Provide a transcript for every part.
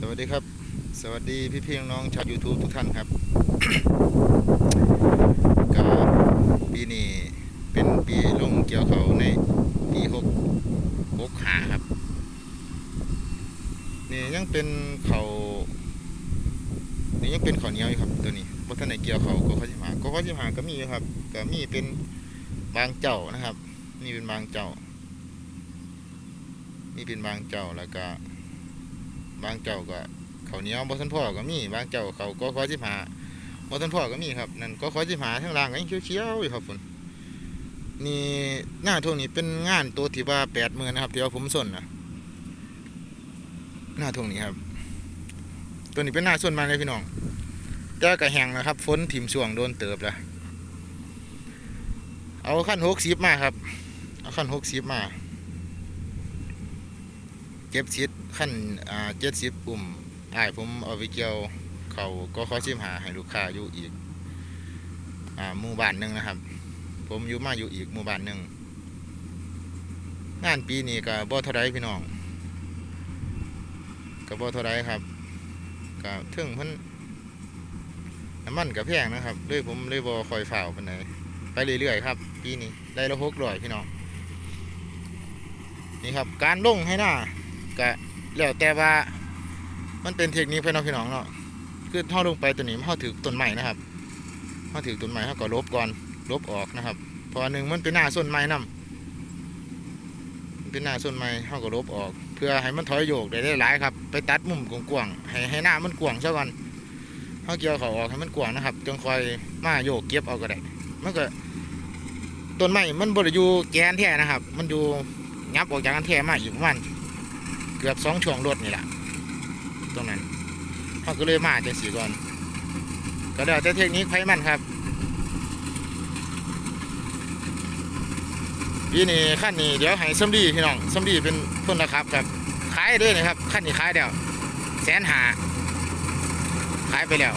สวัสดีครับ สวัสดีพี่พี่ๆน้องชาว YouTube ทุกท่านครับก็ปีนี้เป็นปีลงเกี่ยวเขาในปีหกหกหาครับ นี่ยังเป็นเขานี่ยังเป็นเขาเหนียวอยู่ครับตัวนี้บ่ทันได้เกี่ยวเขาก็เขาสิมาก็เขาสิมาก็มีครับก็มีเป็นบางเจ้านะครับ นี่เป็นบางเจ้า นี่เป็นบางเจ้าแล้วก็ บางเจ้าก็เขาเหนียวบ่ทันพ่อก็มีบางเจ้าเขาก็ขอสิบหาบ่ทันพ่อก็มีครับนั่นก็ขอสิบหาทั้งล่างก็ยังเขียวๆอยู่ครับผมนี่หน้าทงนี้เป็นงานตัวที่ว่าแปดหมื่นนะครับที่ว่าผมส่นนะหน้าทงนี้ครับ ตัวนี้เป็นหน้าส่วนมาเลยพี่น้องแต่ก็แหงนะครับฝนถิ่มช่วงโดนเติบล้วเอาขั้นหกสิบมาครับ เอาขั้นหกสิบมา เก็บชิดขั้นอ่าเจ็ดสิบปุ่มอ้ายผมเอาไปเกี่ยวเขาก็ขอชิมหาให้ลูกค้าอยู่อีกอ่าหมู่บ้านหนึ่งนะครับ ผมอยู่มาอยู่อีกหมู่บ้านหนึ่งงานปีนี้ก็บ่เท่าไรพี่น้องก็บ่เท่าไรครับก็ถึงเพิ่นน้ำมันกับแพงนะครับเลยผมเลยบ่คอยฝ่าวปานใดไปเรื่อยๆครับ ปีนี้ได้ละหกร้อยพี่น้องนี่ครับ การลงให้หน้า ก็แล้วแต่ว่ามันเป็นเทคนิคเพื่อนน้องพี่น้องเนาะคือท่าลงไปตัวนี้เท่าถือต้นใหม่นะครับเท่าถือต้นใหม่เขาก็ลบก่อนลบออกนะครับพราะว่าหนึ่งมันเป็นหน้าส้นไม้นํมันเป็นหน้าส้นไม้เขาก็ลบออก เพื่อให้มันถอยโยกได้หลายครับ ไปตัดมุมกว้างๆให้ให้หน้ามันกว้างซะก่อนเขาเกี่ยวเขาออกให้มันกว้างนะครับจงคอยมาโยกเก็บเอาก็ได้มันก็ต้นไม้มันบริยูแกนแท้นะครับ มันอยู่งับออกจากกันแท้มาอีกประมาณ เกือบสองช่วงรถนี่แหละตรงนั้นเขาก็เลยมาจังสีก่อน ก็แล้วแต่เทคนิคไฟมันครับปีนี้ขั้นนี้เดี๋ยวให้ซัมดีพี่น้องซัมดีเป็นคนนะครับครับขายเด้วยนะครับขั้นนี้ขายเดียวแสนหาขายไปแล้ว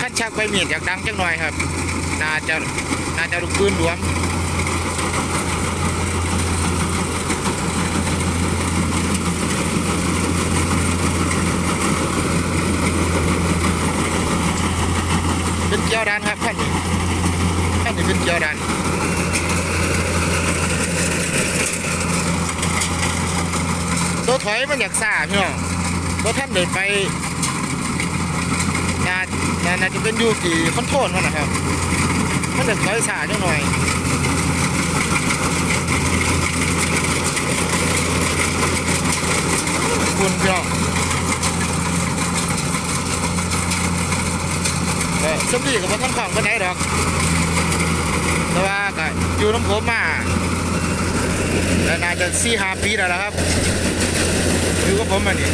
ขั้นชักไปเมียดอยากดังจังหน่อยครับ น่าจะน่าจะลูกปืนหลวม เป็นเกี ยวดันครับขั้นนี้ขั้นนี้เป็นเกียวดันตัวถอยมันอยากซ่าพี่น้องเพราะท่านเดินไปน่าน่านจะเป็นยูกี่คอนโทรลมันนะครับ มันเดินถอยซ่าจังหน่อยคุณพี่น้อง สมดีกับว่าทั้งของก็ไหนดอก แต่ว่าก็อยู่น้ำผมมาแล้วน่าจะสี่ห้าปีแล้วล่ะครับ อยู่กับผมมานี่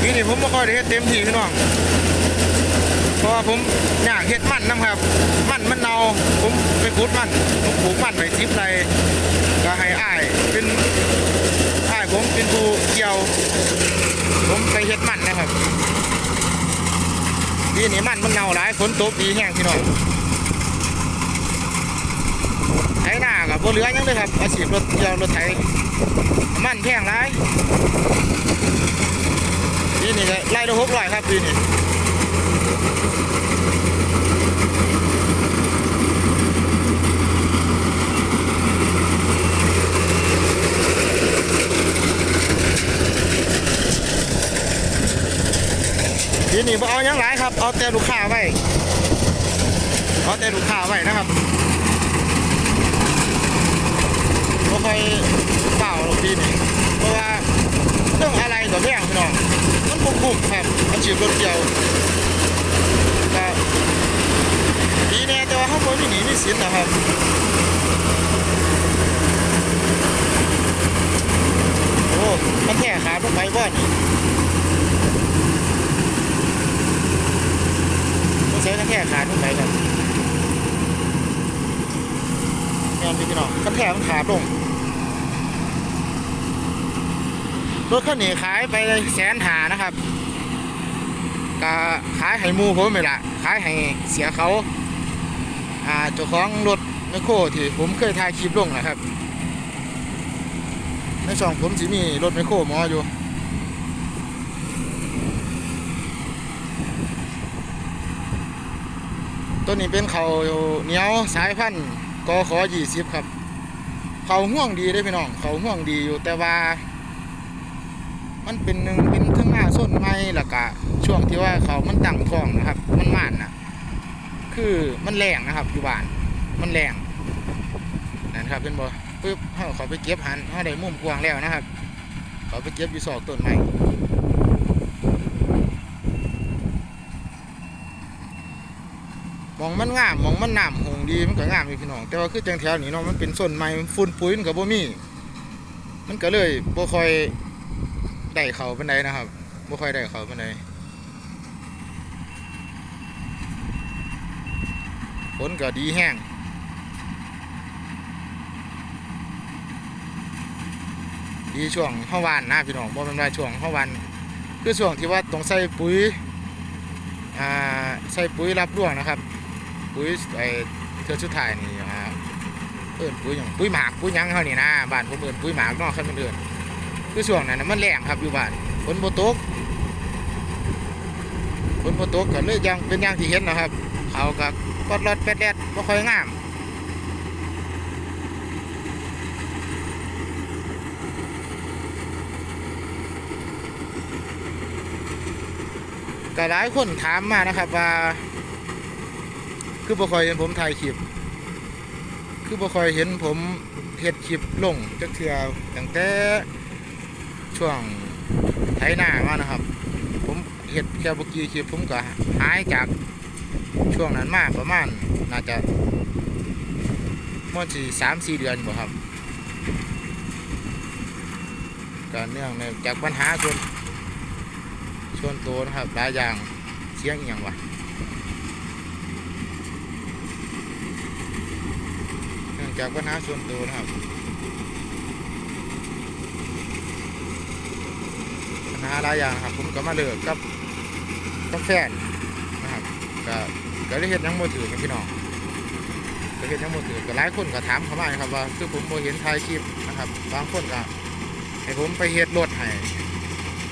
ปีนี้ผมไม่ค่อยได้เฮ็ดเต็มที่พี่น้องเพราะว่าผมอยากเฮ็ดมันนะครับ มันมันเนาผมไปขุดมันผมปลูกมันไปซิบไรก็ให้อ้ายเป็นอ้ายผมเป็นผู้เกี่ยว ผมไปเฮ็ดมันนะครับ ปีนี้มันมันเน่าหลายฝนตกดีแห้งพี่น้องไถหน้ากับบนเรือยังเลยครับอาชีพรถเกี่ยวรถไถมันแพงหลายปีนี้ไล่ละหกร้อยครับปีนี้ีนี้บ่เอายังหลายครับ เอาแต่ลูกค้าไว้ เอาแต่ลูกค้าไว้นะครับบ่ค่อยเปล่าหรอกปีนี้เพราะว่าเรื่องอะไรก็แพงพี่น้อง มันบ่คุ้มครับอาชีพรถเกี่ยวก็ดีแน่แต่ว่าเขาบ่มีหนี้มีสินนะครับโอ้มันแค่ขาลงไปบ่นี่ ต้องกันแท่ขาดลงไปครับแม่นพี่น้องกันแท่มันขาดลงรถคันนี้ขายไปแสนหานะครับก็ขายให้มูผมไม่ละขายให้เสียเขาอ่าเจ้าของรถแมคโครที่ผมเคยถ่ายคลิปลงนะครับในช่องผมสิมีรถไมคโครมออยู่ ตัวนี้เป็นเขาเหนียวสายพันธุ์กขอยี่สิบครับ เขาห่วงดีได้พี่น้อง เขาห่วงดีอยู่แต่ว่า มันเป็นหนึ่งเป็นทั้งหน้าส้นไม้ล้วก็ช่วงที่ว่าเขามันตั้งท้องนะครับ มันม่านนะคือมันแรงนะครับอยู่บ้าน มันแรงนั่นครับเป็นบ่ปึ๊บเขาขาไปเก็บหันเขาได้มุมกวางแล้วนะครับ เขาไปเก็บอยู่ซอกต้นไม้ มองมันงามมองมันน้ำหงดีมันก็งามอยู่พี่น้อง แต่ว่าคือจังแถวนี้เนาะมันเป็นส้นไม้ฝุ่นปุ๋ยมันก็บ่มี มันก็เลยบ่ค่อยได้เขาปานใดนะครับบ่ค่อยได้เขาปานใดฝนก็ดีแห้งดีช่วงเข้าวานนะพี่น้องบ่แม่นว่าช่วงเข้าวานคือช่วงที่ว่าต้องใส่ปุ๋ยอ่าใส่ปุ๋ยรับร่วงนะครับ ปุ๋ยไอ้เทือสุดท้ายนี่อ่าเอิ้นปุ๋ยหยังปุ๋ยหมากปุ๋ยยังเฮานี่นะบ้านผมเอิ้นปุ๋ยหมากเนาะคันมันเอิ้นคือช่วงนั้นน่ะมันแรงครับอยู่บ้านฝนโบตกฝนโบตกก็เลยยังเป็นอย่างที่เห็นนะครับเขาก็กอดรอดแปดแลดบ่ค่อยงามก็หลายคนถามมานะครับว่า คือบ่คอยเห็นผมถ่ายคลิป คือบ่คอยเห็นผมเฮ็ดคลิปลงจักเทื่อตั้งแต่ช่วงไถนามานะครับ ผมเฮ็ดแค่บ่กี่คลิปผมก็หายจากช่วงนั้นมาประมาณน่าจะมันสิ3-4เดือนบ่ครับก็เนื่องในจากปัญหาส่วนส่วนตัวนะครับหลายอย่างเสียงอย่างวะเนื่ องจากปัญหาส่วนตัวนะครับปัญหาหลายอย่างนะครับ ผมก็มาเลิกกับกับแฟนนะครับก็ก็ได้เห็นยังมือถือนะพี่น้องก็เห็นยังมือถือก็หลายคนก็ถามเข้ามาครับว่าคือผมโมเห็นถ่ายคลิปนะครับบางคนก็ให้ผมไปเฮ็ดรถให้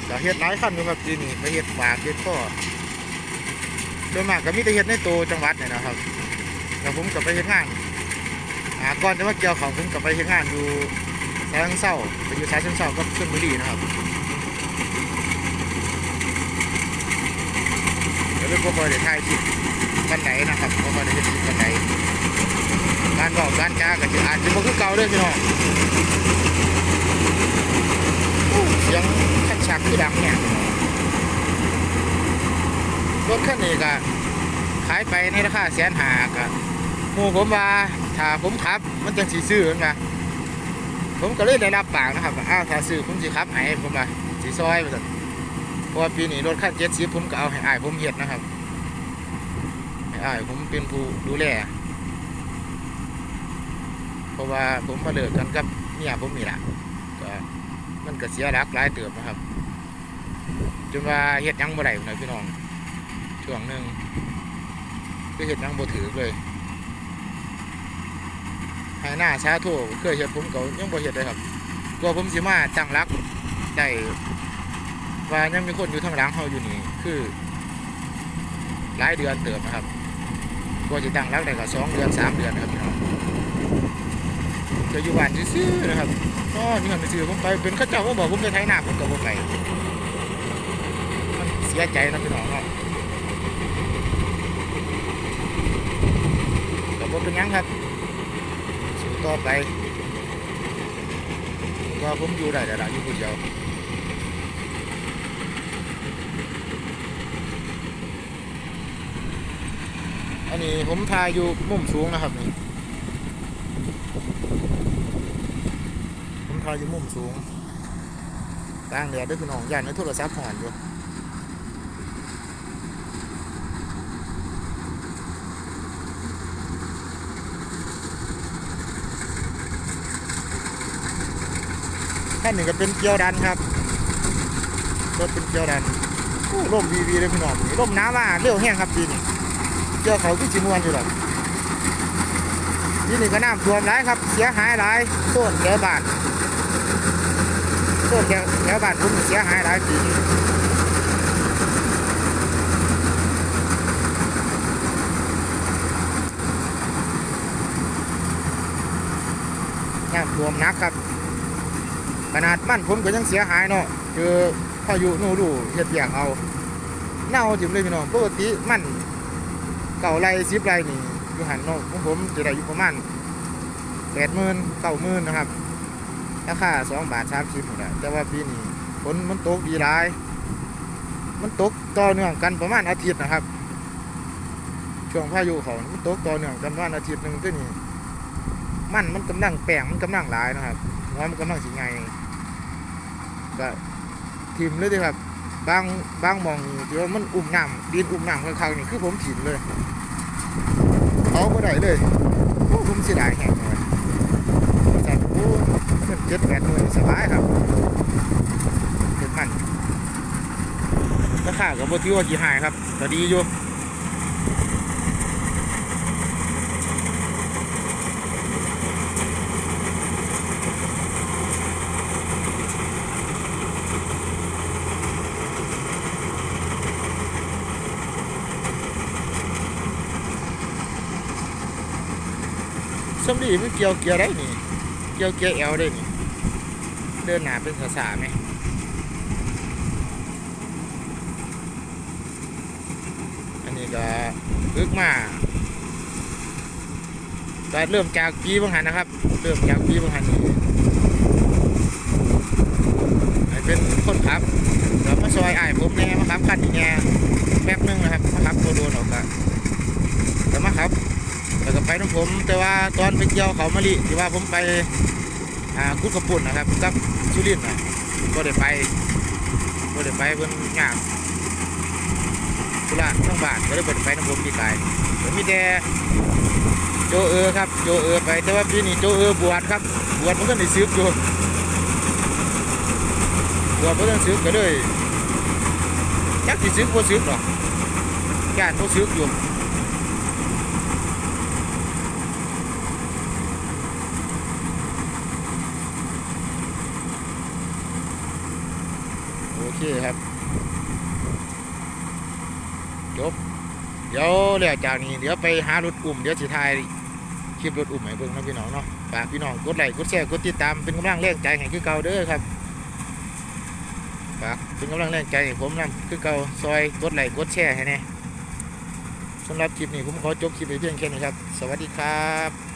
ก็เฮ็ดหลายคันอยู่ครับทีนี้ไปเฮ็ดปากเฮ็ดข้อโดยมากก็มีแต่เฮ็ดในตัวจังหวัดเนี่ยนะครับแล้วผมก็ไปเฮ็ดงาน อ่าก่อนจะมาเกี่ยวของผมก็ไปเฮ็ดงานอยู่สายเชิงเศร้าไปอยู่สายเชิงเศร้ากับชลบุรีนะครับแล้วเลยบ่ค่อยได้ถ่ายคลิปกันไหนนะครับบ่ค่อยได้เฮ็ดคลิปกันไหนการบอกการจ้าก็สิอาจจะบ่คือเก่าเด้อพี่น้องเสียงคันชักคือดังเนี่ยรถคันนี้ก็ขายไปในราคาแสนหาก็ห มูผมว่าถ้าผมขับ มันจังสีซื้อนะผมก็เลยได้รับปากนะครับอ้าวถ้าซื้อผมสิขับให้ผมว่าสีซอยมาสั่นเพราะปีนี้รถคันเจ็ดสิบผมก็เอาให้อ้ายผมเฮ็ดนะครับให้อ้ายผมเป็นผู้ดูแลเพราะว่าผมมาเลิกกันกับเมียผมนี่แหละก็มันก็เสียรักหลายเติบนะครับจนว่าเฮ็ดยังบ่ได้นะพี่น้องช่วงหนึ่งคือเฮ็ดยังบ่ถือเลย ให้หน้าชาโทเคยเฮ็ดผมก็ยังบ่เฮ็ดเลยครับกว่าผมสิมาตั้งรักได้ว่ายังมีคนอยู่ทางหลังเฮาอยู่นี่คือหลายเดือนเติบนะครับกว่าสิตั้งรักได้ก็สองเดือนสามเดือนครับพี่น้องจะอยู่บ้านซื่อๆนะครับก็นี่มันไปซื้อผมไปเป็นข้าเจ้าก็บอกผมไปไถนาผมกับผมไปมันเสียใจนะพี่น้องเนาะกับผมเป็นยังครับ ต่อไปว่าผมอยู่ได้แต่ละอยู่คนเดียวอันนี้ผมทายอยู่มุมสูงนะครับนี่ผมถ่ายอยู่มุมสูงกลางแดดด้วยพี่น้องย่านในโทรศัพท์หอนอยู่ ท่านหนึ่งก็เป็นเกียวดันครับรถเป็นเกียวดันโอ้ร่มวีวีเลยพี่น้องร่มน้ำมาเร็วแห้งครับปีนี้เกียวเขาที่จิมวนอยู่หรอกนี่นี่ก็น้ำท่วมหลายครับ เสียหายหลายโซนแถวบ้านโซนแถวแถวบ้านผมเสียหายหลายปีน้ำท่วมนักครับ ขนาดมั่นผมก็ยังเสียหายเนาะคือพายุนูดูเฮ็ดอย่างเอาเน่าจิมเลยพี่น้องปกติมั่นเก่าไรสิบไรนี่อยู่หันเนาะของผมจะได้อยู่ประมาณแปดหมื่นเก้าหมื่นนะครับราคาสองบาทสามสิบนะแต่ว่าปีนี้ฝนมันตกดีหลาย มันตกต่อเนื่องกันประมาณอาทิตย์นะครับ ช่วงพายุเขามันตกต่อเนื่องกันประมาณอาทิตย์หนึ่งตัวนี้มันมันกำลังแปลงมันกำลังหลายนะครับหัวมันกำลังสิไง ก็ทิมเลยด้อครับบางบางมองนี่ที่ว่ามันอุ่มน้ำดินอุ่มน้ำข้างๆนี่คือผมถิ่มเลยเอาไม่ได้เลยโอ้ผมเสียดายแหงเลยแต่โอ้เงินเจ็ดแปดหน่วยสบายครับเห็นมันราคากับโบที่ว่ากี่หายครับก็ดีอยู่ ส มดีมันเกี่ยวเกี่ยวได้นี่ เกี่ยวเกี่ยวเอวได้นี่ เดินหนาเป็นภาษาไหมอันนี้ก็ฝึกมาก็เริ่มจากปีบางหันนะครับ เริ่มจากปีบางหันนี่เป็นคนขับแล้วมาซอยไอ้ผมแน่มาขับคันนี้แน่แป๊บนึงนะครับมาขับโคโดนออกก็แล้วมาขับ ไปน้องผม แต่ว่าตอนไปเกี่ยวเขามะลิที่ว่าผมไปอ่ากุดกระปุ่นนะครับกับสุรินทร์นะก็ได้ไปก็ได้ไปเพิ่นงามธุระทั้งบ้านก็ได้เปิดไปน้องผมที่กายก็มีแต่โจเออครับโจเออไปแต่ว่าปีนี้โจเออบวชครับบวชมันก็ได้ซื้ออยู่บวชมันก็ซื้อก็เลยจักสิซื้อบ่ซื้อหรอกญาติบ่ซื้ออยู่ เคครับจบเดี๋ยวเดี๋ยวจากนี้เดี๋ยวไปหารถอุ่มเดี๋ยวสิทายคลิปรถอุ่มให้เบิ่งนะพี่น้องเนาะฝากพี่น้องกดไลค์กดแชร์กดติดตามเป็นกำลังแรงใจให้คือเก่าเด้อครับฝากเป็นกำลังแรงใจให้ผมนำคือเก่าซอยกดไลค์กดแชร์ให้แน่สำหรับคลิปนี้ผมขอจบคลิปไปเพียงแค่นี้ครับ สวัสดีครับ